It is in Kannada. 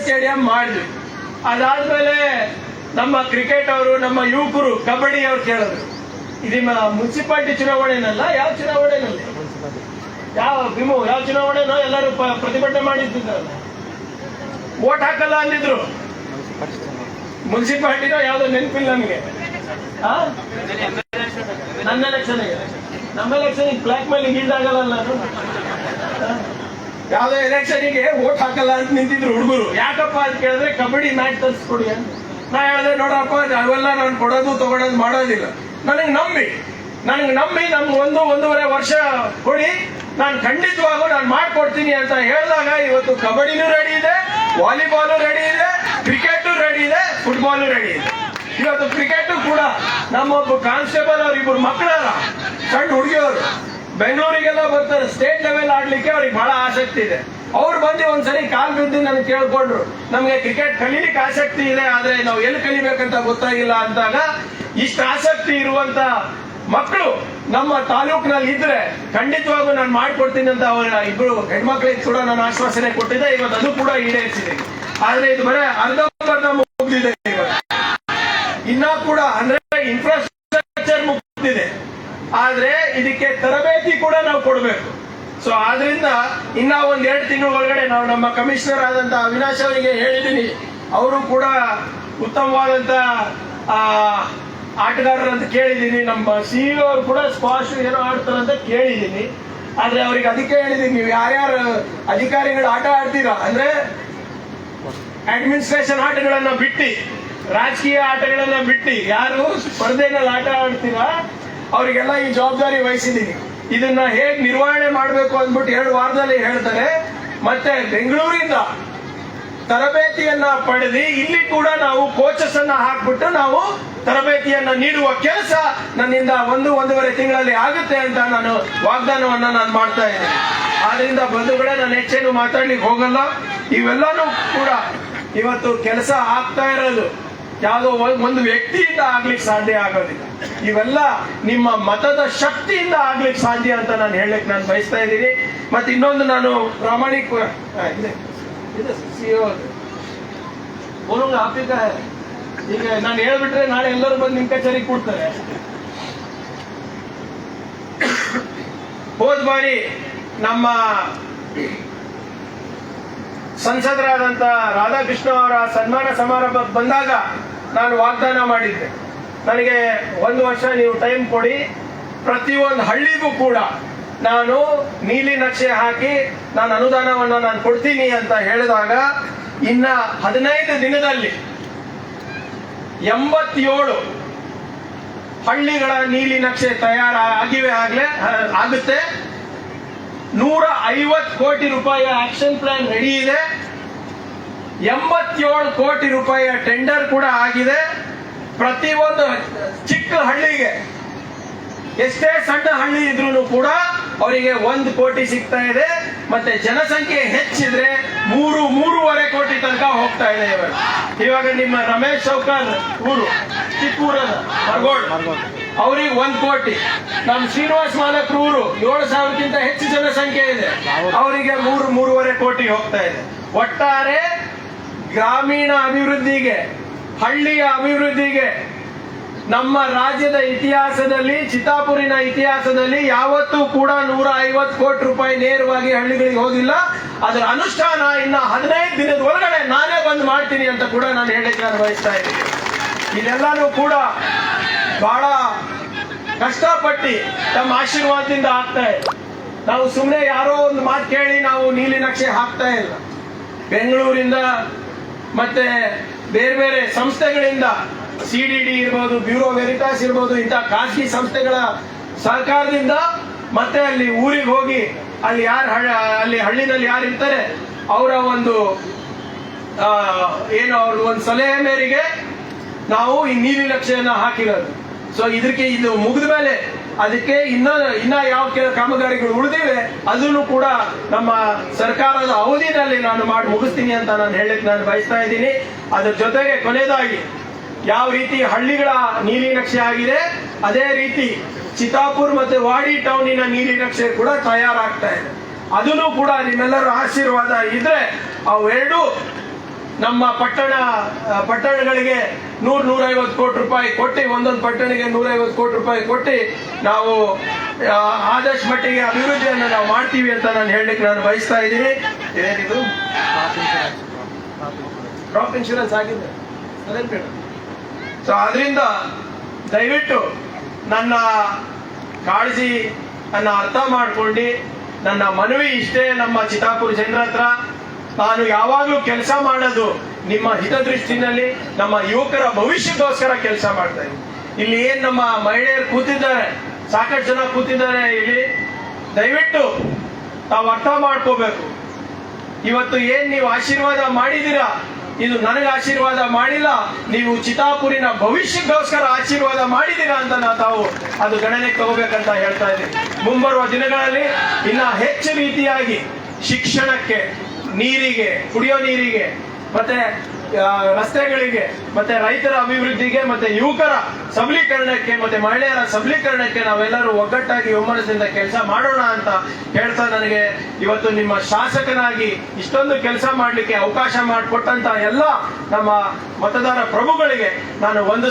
ಸ್ಟೇಡಿಯಂ ಮಾಡಿದ್ವಿ ಅದಾದ್ಮೇಲೆ ನಮ್ಮ ಕ್ರಿಕೆಟ್ ಅವರು, ನಮ್ಮ ಯುವಕರು, ಕಬಡ್ಡಿ ಅವ್ರು ಕೇಳಿದ್ರು. ಇದು ಮುನ್ಸಿಪಾಲಿಟಿ ಚುನಾವಣೆನಲ್ಲ, ಯಾವ ಚುನಾವಣೆನಲ್ಲಿ? ಯಾವ ವಿಮು, ಯಾವ ಚುನಾವಣೆನೋ ಎಲ್ಲರೂ ಪ್ರತಿಭಟನೆ ಮಾಡಿದ್ದಿದ್ರಲ್ಲ ಓಟ್ ಹಾಕಲ್ಲ ಅಂದಿದ್ರು. ಮುನ್ಸಿಪಾಲಿಟಿನೋ ಯಾವ್ದೋ ನೆನಪಿಲ್ಲ ನನಗೆ. ಆ? ನನ್ನ ಎಲೆಕ್ಷನ್ ನಮ್ಮ ಎಲೆಕ್ಷನ್ ಬ್ಲಾಕ್ ಮೇಲಿಂಗ್ ಈಡಾಗಲ್ಲ ನಾನು? ಯಾವ್ದೋ ಎಲೆಕ್ಷನ್ಗೆ ಓಟ್ ಹಾಕಲ್ಲ ಅಂತ ನಿಂತಿದ್ರು ಹುಡುಗರು. ಯಾಕಪ್ಪ ಅಂತ ಕೇಳಿದ್ರೆ ಕಬಡ್ಡಿ ಮ್ಯಾಚ್ ತರಿಸ್ಕೊಡಿ ಅಂತ. ನಾ ಹೇಳಿದೆ, ನೋಡಪ್ಪ, ಅವೆಲ್ಲ ನಾನು ಕೊಡೋದು ತಗೊಳೋದು ಮಾಡೋದಿಲ್ಲ. ನನಗೆ ನಂಬಿ. ನನಗೆ ನಂಬಿ ನಮ್ಗೆ ಒಂದು, ಒಂದೂವರೆ ವರ್ಷ ಕೊಡಿ. ನಾನು ಖಂಡಿತವಾಗೂ ನಾನು ಮಾಡ್ಕೊಡ್ತೀನಿ ಅಂತ ಹೇಳಿದಾಗ ಇವತ್ತು ಕಬಡ್ಡಿನೂ ರೆಡಿ ಇದೆ, ವಾಲಿಬಾಲು ರೆಡಿ ಇದೆ ಕ್ರಿಕೆಟ್ ರೆಡಿ ಇದೆ ಫುಟ್ಬಾಲು ರೆಡಿ ಇದೆ. ಇವತ್ತು ಕ್ರಿಕೆಟ್ ಕೂಡ ನಮ್ಮೊಬ್ಬ ಕಾನ್ಸ್ಟೇಬಲ್ ಅವ್ರ ಇಬ್ಬರು ಮಕ್ಕಳಲ್ಲ, ಸಣ್ಣ ಹುಡುಗಿಯವರು. ಬೆಂಗಳೂರಿಗೆಲ್ಲ ಬರ್ತಾರೆ. ಸ್ಟೇಟ್ ಲೆವೆಲ್ ಆಡ್ಲಿಕ್ಕೆ ಅವ್ರಿಗೆ ಬಹಳ ಆಸಕ್ತಿ ಇದೆ. ಅವ್ರು ಬಂದು ಒಂದ್ಸರಿ ಕಾಲ್ ಬಿದ್ದು ನನಗೆ ಕೇಳ್ಕೊಂಡ್ರು. ನಮ್ಗೆ ಕ್ರಿಕೆಟ್ ಕಲೀಲಿಕ್ಕೆ ಆಸಕ್ತಿ ಇದೆ, ಆದ್ರೆ ನಾವು ಎಲ್ಲಿ ಕಲಿಬೇಕಂತ ಗೊತ್ತಾಗಿಲ್ಲ ಅಂದಾಗ ಇಷ್ಟು ಆಸಕ್ತಿ ಇರುವಂತ ಮಕ್ಕಳು ನಮ್ಮ ತಾಲೂಕಿನಲ್ಲಿ ಇದ್ರೆ ಖಂಡಿತವಾಗೂ ನಾನು ಮಾಡ್ಕೊಡ್ತೀನಿ ಅಂತ ಅವರ ಇಬ್ರು ಹೆಣ್ಮಕ್ಳಿಗೆ ಕೂಡ ನಾನು ಆಶ್ವಾಸನೆ ಕೊಟ್ಟಿದ್ದೆ. ಇವತ್ತು ಅದು ಕೂಡ ಈಡೇರಿಸಿದೆ. ಆದ್ರೆ ಇದು ಬರೀ ಅರ್ಧಂಬರ್ಧ ಮುಗಿದಿದೆ ಇವಾಗ ಇನ್ನ ಕೂಡ ಅಂದ್ರೆ ಇನ್ಫ್ರಾಸ್ಟ್ರಕ್ಚರ್ ಮುಗ್ದಿದೆ ಆದ್ರೆ ಇದಕ್ಕೆ ತರಬೇತಿ ಕೂಡ ನಾವು ಕೊಡಬೇಕು. ಸೊ ಆದ್ರಿಂದ ಇನ್ನ ಒಂದ್ ಎರಡು ತಿಂಗಳ ಒಳಗಡೆ ನಾವು ನಮ್ಮ ಕಮಿಷನರ್ ಆದಂತ ಅವಿನಾಶ್ ಅವರಿಗೆ ಹೇಳಿದೀನಿ. ಅವರು ಕೂಡ ಉತ್ತಮವಾದಂತ ಆ, ಆಟಗಾರರು ಅಂತ ಕೇಳಿದೀನಿ. ನಮ್ಮ ಸಿಇಒ ಅವರು ಕೂಡ ಸ್ಕ್ವಾಶ್ ಏನೋ ಆಡ್ತಾರಂತ ಕೇಳಿದ್ದೀನಿ ಆದ್ರೆ ಅವ್ರಿಗೆ ಅದಕ್ಕೆ ಹೇಳಿದೀನಿ ನೀವು ಯಾರ್ಯಾರು ಅಧಿಕಾರಿಗಳು ಆಟ ಆಡ್ತೀರಾ? ಅಂದ್ರೆ ಅಡ್ಮಿನಿಸ್ಟ್ರೇಷನ್ ಆಟಗಳನ್ನ ಬಿಟ್ಟು ರಾಜಕೀಯ ಆಟಗಳನ್ನ ಬಿಟ್ಟು ಯಾರು ಸ್ಪರ್ಧೆನಲ್ಲಿ ಆಟ ಆಡ್ತೀರಾ? ಅವರಿಗೆಲ್ಲ ಈ ಜವಾಬ್ದಾರಿ ವಹಿಸಿದ್ದೀನಿ. ಇದನ್ನ ಹೇಗೆ ನಿರ್ವಹಣೆ ಮಾಡಬೇಕು ಅಂದ್ಬಿಟ್ಟು ಎರಡು ವಾರದಲ್ಲಿ ಹೇಳ್ತಾರೆ. ಮತ್ತೆ ಬೆಂಗಳೂರಿಂದ ತರಬೇತಿಯನ್ನ ಪಡೆದು ಇಲ್ಲಿ ಕೂಡ ನಾವು ಕೋಚಸ್ ಅನ್ನ ಹಾಕ್ಬಿಟ್ಟು ನಾವು ತರಬೇತಿಯನ್ನ ನೀಡುವ ಕೆಲಸ ನನ್ನಿಂದ ಒಂದು, ಒಂದೂವರೆ ತಿಂಗಳಲ್ಲಿ ಆಗುತ್ತೆ ಅಂತ ನಾನು ವಾಗ್ದಾನವನ್ನ ನಾನು ಮಾಡ್ತಾ ಇದ್ದೀನಿ. ಆದ್ರಿಂದ ಬಂಧುಗಳೇ ನಾನು ಹೆಚ್ಚೇನು ಮಾತಾಡ್ಲಿಕ್ಕೆ ಹೋಗಲ್ಲ. ಇವೆಲ್ಲನೂ ಕೂಡ ಇವತ್ತು ಕೆಲಸ ಆಗ್ತಾ ಇರೋದು. ಯಾವುದೋ ಒಂದ್- ವ್ಯಕ್ತಿಯಿಂದ ಆಗ್ಲಿಕ್ಕೆ ಸಾಧ್ಯ ಆಗೋದಿಲ್ಲ ಇವೆಲ್ಲ ನಿಮ್ಮ ಮತದ ಶಕ್ತಿಯಿಂದ ಆಗ್ಲಿಕ್ಕೆ ಸಾಧ್ಯ ಅಂತ ನಾನು ಹೇಳಲಿಕ್ಕೆ ನಾನು ಬಯಸ್ತಾ ಇದ್ದೀನಿ ಮತ್ತೆ ಇನ್ನೊಂದು ನಾನು ಪ್ರಾಮಾಣಿಕ ಆ, ಇದೆ. ಇದೆ CEO ಅದು. ಈಗ ನಾನು ಹೇಳ್ಬಿಟ್ರೆ ನಾಳೆ ಎಲ್ಲರೂ ಬಂದು ನಿಮ್ ಕಚೇರಿ ಕೂಡ್ತಾರೆ ಹೋದ್ ಬಾರಿ ನಮ್ಮ ಸಂಸದರಾದಂತ ರಾಧಾಕೃಷ್ಣ ಅವರ ಸನ್ಮಾನ ಸಮಾರಂಭಕ್ಕೆ ಬಂದಾಗ ನಾನು ವಾಗ್ದಾನ ಮಾಡಿದ್ದೆ. ನನಗೆ ಒಂದು ವರ್ಷ ನೀವು ಟೈಮ್ ಕೊಡಿ. ಪ್ರತಿಯೊಂದು ಹಳ್ಳಿಗೂ ಕೂಡ ನಾನು ನೀಲಿ ನಕ್ಷೆ ಹಾಕಿ ನಾನು ಅನುದಾನವನ್ನು ನಾನು ಕೊಡ್ತೀನಿ ಅಂತ ಹೇಳಿದಾಗ ಇನ್ನ ಹದಿನೈದು ದಿನದಲ್ಲಿ ಎಂಬತ್ತೇಳು ಹಳ್ಳಿಗಳ ನೀಲಿ ನಕ್ಷೆ ತಯಾರ ಆಗಿವೆ ಆಗ್ಲೇ ಆಗುತ್ತೆ. ನೂರ ಐವತ್ತು ಕೋಟಿ ರೂಪಾಯಿಯ ಆಕ್ಷನ್ ಪ್ಲಾನ್ ರೆಡಿ ಇದೆ. ಎಂಬತ್ತೇಳು ಕೋಟಿ ರೂಪಾಯಿಯ ಟೆಂಡರ್ ಕೂಡ ಆಗಿದೆ. ಪ್ರತಿಯೊಂದು ಚಿಕ್ಕ ಹಳ್ಳಿಗೆ, ಎಷ್ಟೇ ಸಣ್ಣ ಹಳ್ಳಿ ಇದ್ರೂ ಕೂಡ ಅವರಿಗೆ ಒಂದು ಕೋಟಿ ಸಿಗ್ತಾ ಇದೆ. ಮತ್ತೆ ಜನಸಂಖ್ಯೆ ಹೆಚ್ಚಿದ್ರೆ ಮೂರು, ಮೂರುವರೆ ಕೋಟಿ ತನಕ ಹೋಗ್ತಾ ಇದೆ ಇವಾಗ. ಇವಾಗ ನಿಮ್ಮ ರಮೇಶ್ ಚೌಕರ್ ಊರು, ಚಿಕ್ಕೂರದ ಮರಗೋಡ್ ಅವ್ರಿಗೆ ಒಂದ್ ಕೋಟಿ. ನಮ್ ಶ್ರೀನಿವಾಸ್ ಮಾಲಕ್ ಊರು ಏಳು ಸಾವಿರಕ್ಕಿಂತ ಹೆಚ್ಚು ಜನಸಂಖ್ಯೆ ಇದೆ. ಅವರಿಗೆ ಮೂರು, ಮೂರುವರೆ ಕೋಟಿ ಹೋಗ್ತಾ ಇದೆ. ಒಟ್ಟಾರೆ ಗ್ರಾಮೀಣ ಅಭಿವೃದ್ಧಿಗೆ, ಹಳ್ಳಿಯ ಅಭಿವೃದ್ಧಿಗೆ, ನಮ್ಮ ರಾಜ್ಯದ ಇತಿಹಾಸದಲ್ಲಿ, ಚಿತ್ತಾಪುರಿನ ಇತಿಹಾಸದಲ್ಲಿ ಯಾವತ್ತೂ ಕೂಡ ನೂರ ಐವತ್ತು ಕೋಟಿ ರೂಪಾಯಿ ನೇರವಾಗಿ ಹಳ್ಳಿಗಳಿಗೆ ಹೋಗಿಲ್ಲ. ಅದರ ಅನುಷ್ಠಾನ ಇನ್ನ ಹದಿನೈದು ದಿನದ ಒಳಗಡೆ ನಾನೇ ಬಂದು ಮಾಡ್ತೀನಿ ಅಂತ ಕೂಡ ನಾನು ಹೇಳಿಕ್ಕೆ ನಾನು ಬಯಸ್ತಾ ಇದ್ದೀನಿ. ಇದೆಲ್ಲಾನು ಕೂಡ ಬಹಳ ಕಷ್ಟಪಟ್ಟು ತಮ್ಮ ಆಶೀರ್ವಾದದಿಂದ ಆಗ್ತಾ ಇದೆ. ನಾವು ಸುಮ್ಮನೆ ಯಾರೋ ಒಂದು ಮಾತು ಕೇಳಿ ನಾವು ನೀಲಿ ನಕ್ಷೆ ಹಾಕ್ತಾ ಇಲ್ಲ. ಬೆಂಗಳೂರಿಂದ ಮತ್ತೆ ಬೇರೆ ಬೇರೆ ಸಂಸ್ಥೆಗಳಿಂದ ಸಿ ಡಿ ಡಿ ಇರ್ಬೋದು ಬ್ಯೂರೋ ವೆರಿಟಾಸ್ ಇರ್ಬೋದು ಇಂತಹ ಖಾಸಗಿ ಸಂಸ್ಥೆಗಳ ಸಹಕಾರದಿಂದ ಮತ್ತೆ ಅಲ್ಲಿ ಊರಿಗೆ ಹೋಗಿ ಅಲ್ಲಿ ಯಾರು ಅಲ್ಲಿ ಹಳ್ಳಿನಲ್ಲಿ ಯಾರು ಇರ್ತಾರೆ, ಅವರ ಒಂದು ಏನು ಅವ್ರ ಒಂದು ಸಲಹೆ ಮೇರೆಗೆ ನಾವು ಈ ನೀಲಿ ನಕ್ಷೆಯನ್ನ ಹಾಕಿರೋದು. ಸೊ ಇದಕ್ಕೆ ಇದು ಮುಗಿದ ಮೇಲೆ ಅದಕ್ಕೆ ಇನ್ನ ಇನ್ನ ಯಾವ ಕೆಲ ಕಾಮಗಾರಿಗಳು ಉಳಿದಿವೆ, ಅದನ್ನು ಕೂಡ ನಮ್ಮ ಸರ್ಕಾರದ ಅವಧಿನಲ್ಲಿ ನಾನು ಮಾಡಿ ಮುಗಿಸ್ತೀನಿ ಅಂತ ನಾನು ಹೇಳಕ್ ನಾನು ಬಯಸ್ತಾ ಇದ್ದೀನಿ. ಅದ್ರ ಜೊತೆಗೆ ಕೊನೆಯದಾಗಿ, ಯಾವ ರೀತಿ ಹಳ್ಳಿಗಳ ನೀಲಿ ನಕ್ಷೆ ಆಗಿದೆ, ಅದೇ ರೀತಿ ಚಿತ್ತಾಪುರ್ ಮತ್ತೆ ವಾಡಿ ಟೌನಿನ ನೀಲಿ ನಕ್ಷೆ ಕೂಡ ತಯಾರಾಗ್ತಾ ಇದೆ. ಅದನ್ನು ಕೂಡ ನಿಮ್ಮೆಲ್ಲರ ಆಶೀರ್ವಾದ ಇದ್ರೆ, ಅವೆರಡು ನಮ್ಮ ಪಟ್ಟಣ, ಪಟ್ಟಣಗಳಿಗೆ ನೂರ್ ನೂರೈವತ್ತು ಕೋಟಿ ರೂಪಾಯಿ ಕೊಟ್ಟು ಒಂದೊಂದು ಪಟ್ಟಣಿಗೆ ನೂರೈವತ್ತು ಕೋಟಿ ರೂಪಾಯಿ ಕೊಟ್ಟು ನಾವು ಆದಷ್ಟು ಮಟ್ಟಿಗೆ ಅಭಿವೃದ್ಧಿಯನ್ನು ನಾವು ಮಾಡ್ತೀವಿ ಅಂತ ನಾನು ಹೇಳಲಿಕ್ಕೆ ನಾನು ಬಯಸ್ತಾ ಇದ್ದೀನಿ. ಏನಿದು? ಕ್ರಾಪ್ ಇನ್ಶೂರೆನ್ಸ್ ಆಗಿದೆ. ಅದೇನು ಬೇಡ ಸೊ ಅದರಿಂದ ದಯವಿಟ್ಟು ನನ್ನ ಕಾಳಜಿ ಅನ್ನ ಅರ್ಥ ಮಾಡ್ಕೊಂಡು ನನ್ನ ಮನವಿ ಇಷ್ಟೇ ನಮ್ಮ ಚಿತ್ತಾಪುರ ಜನರ ಹತ್ರ. ನಾನು ಯಾವಾಗಲೂ ಕೆಲಸ ಮಾಡೋದು ನಿಮ್ಮ ಹಿತದೃಷ್ಟಿನಲ್ಲಿ ನಮ್ಮ ಯುವಕರ ಭವಿಷ್ಯಕ್ಕೋಸ್ಕರ ಕೆಲಸ ಮಾಡ್ತಾ ಇದ್ದೀವಿ ಇಲ್ಲಿ ಏನ್ ನಮ್ಮ ಮಹಿಳೆಯರು ಕೂತಿದ್ದಾರೆ, ಸಾಕಷ್ಟು ಜನ ಕೂತಿದ್ದಾರೆ ಇಲ್ಲಿ. ದಯವಿಟ್ಟು ತಾವು ಅರ್ಥ ಮಾಡ್ಕೋಬೇಕು. ಇವತ್ತು ಏನ್ ನೀವು ಆಶೀರ್ವಾದ ಮಾಡಿದ್ದೀರಾ? ಇದು ನನಗೆ ಆಶೀರ್ವಾದ ಮಾಡಿಲ್ಲ. ನೀವು ಚಿತಾಪುರಿನ ಭವಿಷ್ಯಕ್ಕೋಸ್ಕರ ಆಶೀರ್ವಾದ ಮಾಡಿದ್ದೀರಾ ಅಂತ ನಾ ತಾವು ಅದು ಗಣನೆಗೆ ತಗೋಬೇಕಂತ ಹೇಳ್ತಾ ಇದ್ದೀನಿ. ಮುಂಬರುವ ದಿನಗಳಲ್ಲಿ ಇನ್ನ ಹೆಚ್ಚು ರೀತಿಯಾಗಿ ಶಿಕ್ಷಣಕ್ಕೆ, ನೀರಿಗೆ, ಕುಡಿಯೋ ನೀರಿಗೆ ಮತ್ತೆ ರಸ್ತೆಗಳಿಗೆ, ಮತ್ತೆ ರೈತರ ಅಭಿವೃದ್ಧಿಗೆ, ಮತ್ತೆ ಯುವಕರ ಸಬಲೀಕರಣಕ್ಕೆ, ಮತ್ತೆ ಮಹಿಳೆಯರ ಸಬಲೀಕರಣಕ್ಕೆ ನಾವೆಲ್ಲರೂ ಒಗ್ಗಟ್ಟಾಗಿ ಒಮ್ಮನದಿಂದ ಕೆಲಸ ಮಾಡೋಣ ಅಂತ ಹೇಳ್ತಾ ನನಗೆ ಇವತ್ತು ನಿಮ್ಮ ಶಾಸಕನಾಗಿ ಇಷ್ಟೊಂದು ಕೆಲಸ ಮಾಡಲಿಕ್ಕೆ ಅವಕಾಶ ಮಾಡಿಕೊಟ್ಟಂತ ಎಲ್ಲ ನಮ್ಮ ಮತದಾರ ಪ್ರಭುಗಳಿಗೆ ನಾನು ಒಂದು